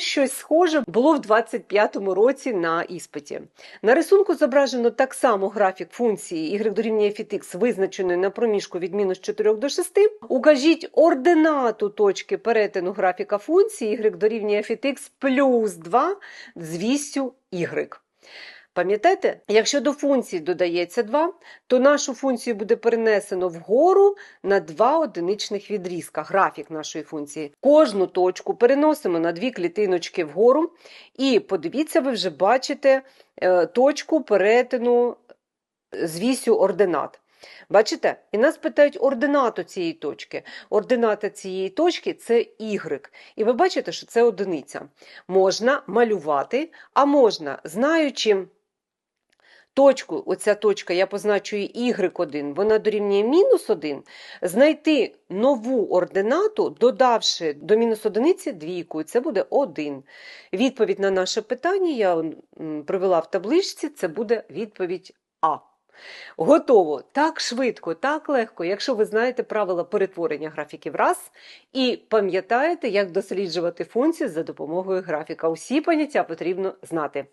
Щось схоже було в 25-му році на іспиті. На рисунку зображено так само графік функції y дорівнює fx, визначеної на проміжку від мінус 4 до 6. Укажіть ординату точки перетину графіка функції y дорівнює fx плюс 2 з вісю y. Пам'ятаєте, якщо до функції додається 2, то нашу функцію буде перенесено вгору на два одиничних відрізка, графік нашої функції. Кожну точку переносимо на дві клітиночки вгору, і подивіться, ви вже бачите е, точку перетину з вісю ординат. Бачите? І нас питають ординату цієї точки. Ордината цієї точки це y. І ви бачите, що це одиниця. Можна малювати, а можна, знаючи точку, оця точка, я позначую y1, вона дорівнює мінус 1, знайти нову ординату, додавши до мінус одиниці двійку, це буде 1. Відповідь на наше питання я м, привела в табличці, це буде відповідь А. Готово так швидко, так легко, якщо ви знаєте правила перетворення графіків раз і пам'ятаєте, як досліджувати функції за допомогою графіка. Усі поняття потрібно знати.